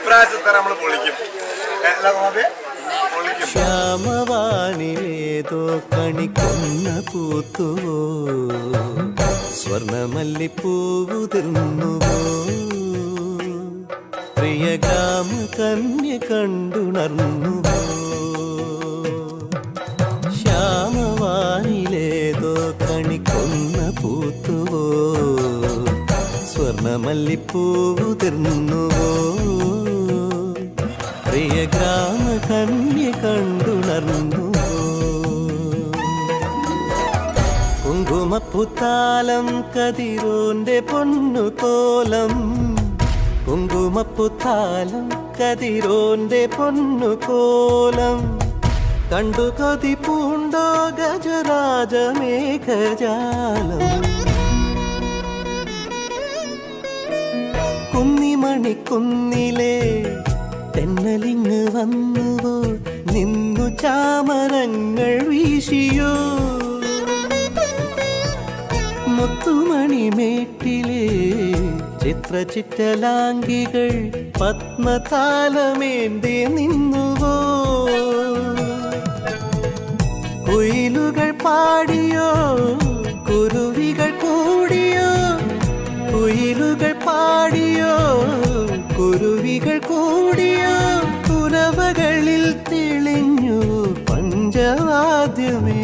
ഇപ്രാവശ്യത്തെ നമ്മൾ പൊളിക്കും. ശ്യാമവാണിലേതോ കണിക്കൊന്ന പൂത്തുവോ? സ്വർണമല്ലിപ്പൂവുതിർന്നുവോ പ്രിയകാമ കന്യ കണ്ടുണർന്നുവോ? ശ്യാമവാനിലേതോ കണിക്കുന്ന പൂത്തുവോ? സ്വർണമല്ലിപ്പൂവുതിർന്നുവോ പ്രിയ ഗ്രാമ കന്യ കണ്ടുണർന്നു കുങ്കുമപ്പുത്താലം കതിരോന്റെ പൊന്നു കോലം കുങ്കുമപ്പുത്താലം കതിരോന്റെ പൊന്നു കോലം കണ്ടു കൊതി പൂണ്ടോ ഗജരാജ മേഘജാലം. കുന്നിമണി കുന്നിലെ തെന്നലിങ് വന്നുവോ? നിന്നു ചാമരങ്ങൾ വീശിയോ? മുത്തുമണിമേട്ടിലെ ചിത്രചിറ്റലാംഗികൾ പത്മതാലമേന്തി നിന്നുവോ? കുയിലുകൾ പാടിയോ? കുരുവികൾ കൂടിയോ? കുയിലുകൾ പാടിയോ? കുരുവികൾ കൂടിയോ പഞ്ചവാദ്യമേളം